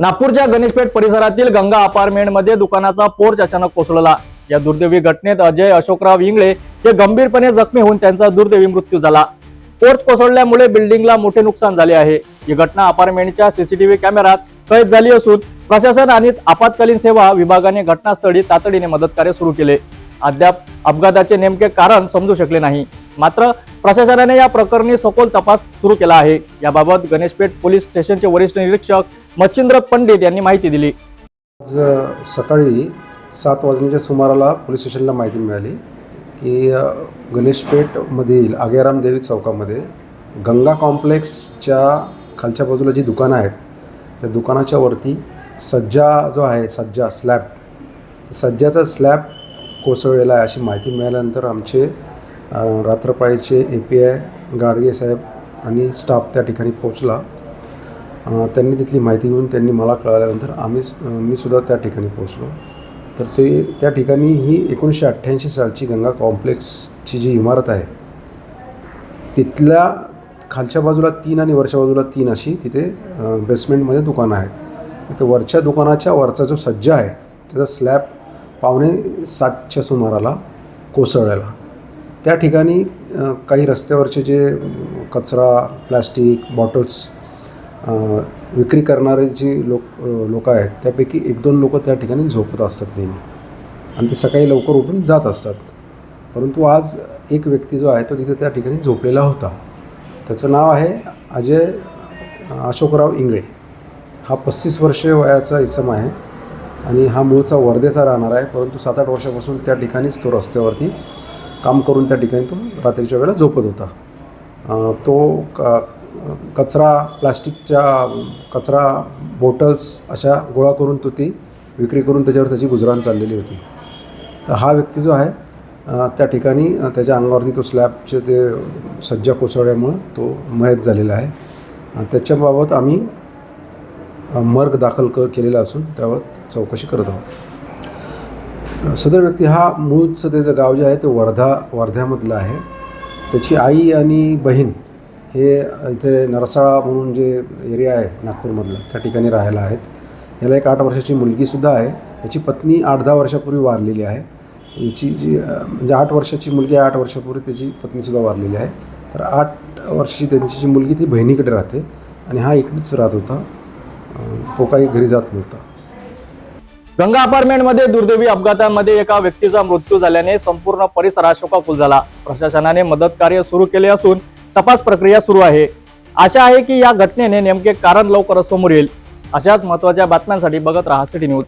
नागपूरच्या गणेशपेठ परिसरातील गंगा अपार्टमेंटमध्ये दुकानाचा पोर्च अचानक कोसळला. या दुर्दैवी घटनेत अजय अशोकराव इंगळे हे गंभीरपणे जखमी होऊन त्यांचा दुर्दैवी मृत्यू झाला. पोर्च कोसळल्यामुळे बिल्डिंगला मोठे नुकसान झाले आहे. ही घटना अपार्टमेंटच्या सीसीटीव्ही कॅमेऱ्यात कैद झाली असून प्रशासन आणि आपत्कालीन सेवा विभागाने घटनास्थळी तातडीने मदत कार्य सुरू केले. अद्याप अपघाताचे नेमके कारण समजू शकले नाही. मात्र प्रशासनाने या प्रकरणी सखोल तपास सुरू केला आहे. याबाबत गणेशपेठ पोलीस स्टेशनचे वरिष्ठ निरीक्षक मच्छिंद्र पंडित यांनी माहिती दिली. आज सकाळी सात वाजण्याच्या सुमाराला पोलीस स्टेशनला माहिती मिळाली की गणेशपेठमधील आगेराम देवी चौकामध्ये गंगा कॉम्प्लेक्सच्या खालच्या बाजूला जी दुकानं आहेत त्या दुकानाच्या वरती सज्जा जो आहे सज्जा स्लॅब सज्जाचा स्लॅब कोसळलेला आहे अशी माहिती मिळाल्यानंतर आमचे रात्रपाळीचे ए पी आय गाडगे साहेब आणि स्टाफ त्या ठिकाणी पोचला त्यांनी तिथली माहिती घेऊन त्यांनी मला कळल्यानंतर आम्ही मी सुद्धा त्या ठिकाणी पोचलो तर ते त्या ठिकाणी ही एकोणीसशे अठ्ठ्याऐंशी सालची गंगा कॉम्प्लेक्सची जी इमारत आहे तिथल्या खालच्या बाजूला तीन आणि वरच्या बाजूला तीन अशी तिथे बेसमेंटमध्ये दुकानं आहेत. तिथे वरच्या दुकानाच्या वरचा जो सज्जा आहे त्याचा स्लॅब पावणे सातच्या सुमाराला कोसळलेला. त्या ठिकाणी काही रस्त्यावरचे जे कचरा प्लॅस्टिक बॉटल्स विक्री करणारे जी लोक लोक आहेत त्यापैकी एक दोन लोक त्या ठिकाणी झोपत असतात नेहमी. आणि ते सकाळी लवकर उठून जात असतात. परंतु आज एक व्यक्ती जो आहे तो तिथे त्या ठिकाणी झोपलेला होता. त्याचं नाव आहे अजय अशोकराव इंगळे. हा पस्तीस वर्ष वयाचा इसम आहे आणि हा मूळचा वर्धेचा राहणार आहे परंतु सात आठ वर्षापासून त्या ठिकाणीच तो रस्त्यावरती काम करून त्या ठिकाणी तो रात्रीच्या वेळेला झोपत होता. तो का कचरा प्लास्टिकच्या कचरा बॉटल्स अशा गोळा करून तो ती विक्री करून त्याच्यावर त्याची गुजराण चाललेली होती. तर हा व्यक्ती जो आहे त्या ठिकाणी त्याच्या अंगावरती तो स्लॅबचे ते सज्जा कोसळल्यामुळं तो मयत झालेला आहे. त्याच्याबाबत आम्ही मर्ग दाखल क केलेला असून त्यावर चौकशी करत आहोत. सदर व्यक्ती हा मूळचं त्याचं गाव जे आहे ते वर्धा वर्ध्यामधलं आहे. त्याची आई आणि बहीण हे इथे नरसाळा म्हणून जे एरिया आहे नागपूरमधलं त्या ठिकाणी राहायला आहेत. याला एक आठ वर्षाची मुलगीसुद्धा आहे. याची पत्नी आठ दहा वर्षापूर्वी वारलेली आहे. याची जी म्हणजे आठ वर्षाची मुलगी आहे आठ वर्षापूर्वी त्याची पत्नीसुद्धा वारलेली आहे. तर आठ वर्षाची त्यांची जी मुलगी ती बहिणीकडे राहते आणि हा इकडेच राहत होता. तो काही घरी जात नव्हता. गंगा अपार्टमेंटमध्ये दुर्दैवी अपघातांमध्ये एका व्यक्तीचा मृत्यू झाल्याने संपूर्ण परिसरात शोकाकुल झाला. प्रशासनाने मदत कार्य सुरू केले असून तपास प्रक्रिया सुरू आहे. आशा आहे की या घटनेने नेमके कारण लवकरच समोर येईल. अशाच महत्त्वाच्या बातम्यांसाठी बघत राहा सिटी न्यूज.